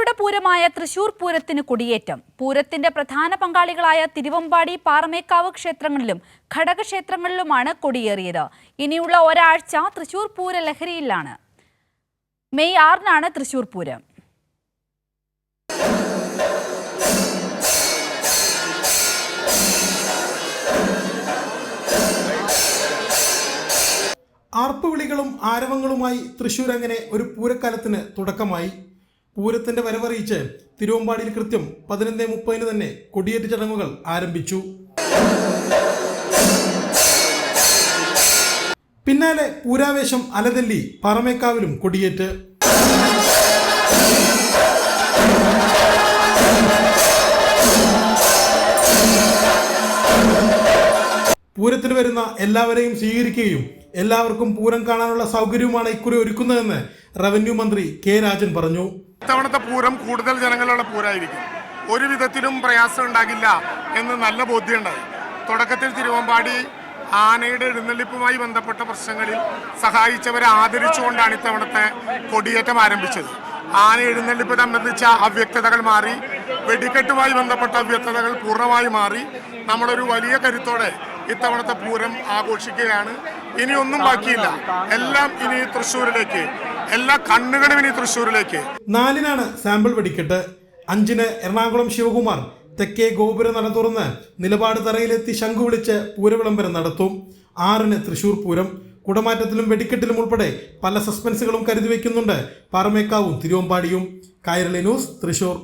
ഉത്സവങ്ങളുടെ പൂരമായ തൃശൂർ പൂരത്തിന് കൊടിയേറ്റം. പൂരത്തിന്റെ പ്രധാന പങ്കാളികളായ തിരുവമ്പാടി പാറമേക്കാവ് ക്ഷേത്രങ്ങളിലും ഘടകക്ഷേത്രങ്ങളിലുമാണ് കൊടിയേറിയത്. ഇനിയുള്ള ഒരാഴ്ച തൃശൂർ പൂര ലഹരിയിലാണ്. മെയ് ആറിനാണ് തൃശൂർ പൂരം. ആർപ്പുവിളികളും ആരവങ്ങളുമായി തൃശൂർ അങ്ങനെ ഒരു പൂരക്കാലത്തിന് തുടക്കമായി. പൂരത്തിന്റെ വരവറിയിച്ച് തിരുവമ്പാടിയിൽ കൃത്യം പതിനൊന്ന് മുപ്പതിന് തന്നെ കൊടിയേറ്റ് ചടങ്ങുകൾ ആരംഭിച്ചു. പിന്നാലെ പൂരാവേശം അലതല്ലി പറമേക്കാവിലും കൊടിയേറ്റ്. പൂരത്തിന് വരുന്ന എല്ലാവരെയും സ്വീകരിക്കുകയും എല്ലാവർക്കും പൂരം കാണാനുള്ള സൗകര്യവുമാണ് ഇക്കുറി ഒരുക്കുന്നതെന്ന് റവന്യൂ മന്ത്രി കെ രാജൻ പറഞ്ഞു. ഇത്തവണത്തെ പൂരം കൂടുതൽ ജനങ്ങളുള്ള പൂരമായിരിക്കും ഒരു വിധത്തിലും പ്രയാസം ഉണ്ടാകില്ല എന്ന് നല്ല ബോധ്യമുണ്ടായി. തുടക്കത്തിൽ തിരുവമ്പാടി ആനയുടെ എഴുന്നള്ളിപ്പുമായി ബന്ധപ്പെട്ട പ്രശ്നങ്ങളിൽ സഹായിച്ചവരെ ആദരിച്ചുകൊണ്ടാണ് ഇത്തവണത്തെ കൊടിയേറ്റം ആരംഭിച്ചത്. ആന എഴുന്നള്ളിപ്പ് സംബന്ധിച്ച അവ്യക്തതകൾ മാറി വെടിക്കെട്ടുമായി ബന്ധപ്പെട്ട അവ്യക്തതകൾ പൂർണമായി മാറി. നമ്മളൊരു വലിയ കരുത്തോടെ ഇത്തവണത്തെ പൂരം ആഘോഷിക്കുകയാണ് ഇനി ഒന്നും ബാക്കിയില്ല. എല്ലാം ഇനി തൃശ്ശൂരിലേക്ക്. എല്ലാ കണ്ണുകളും ഇനി തൃശ്ശൂരിലേക്ക്. നാലിനാണ് സാമ്പിൾ വെടിക്കെട്ട്. അഞ്ചിന് എറണാകുളം ശിവകുമാർ തെക്കേ ഗോപുര നട തുറന്ന് നിലപാട് തറയിലെത്തി ശംഖു വിളിച്ച് പൂരവിളംബരം നടത്തും. ആറിന് തൃശൂർ പൂരം. കുടമാറ്റത്തിലും വെടിക്കെട്ടിലും ഉൾപ്പെടെ പല സസ്പെൻസുകളും കരുതി വയ്ക്കുന്നുണ്ട് പാറമേക്കാവും തിരുവമ്പാടിയും. കൈരളി ന്യൂസ് തൃശൂർ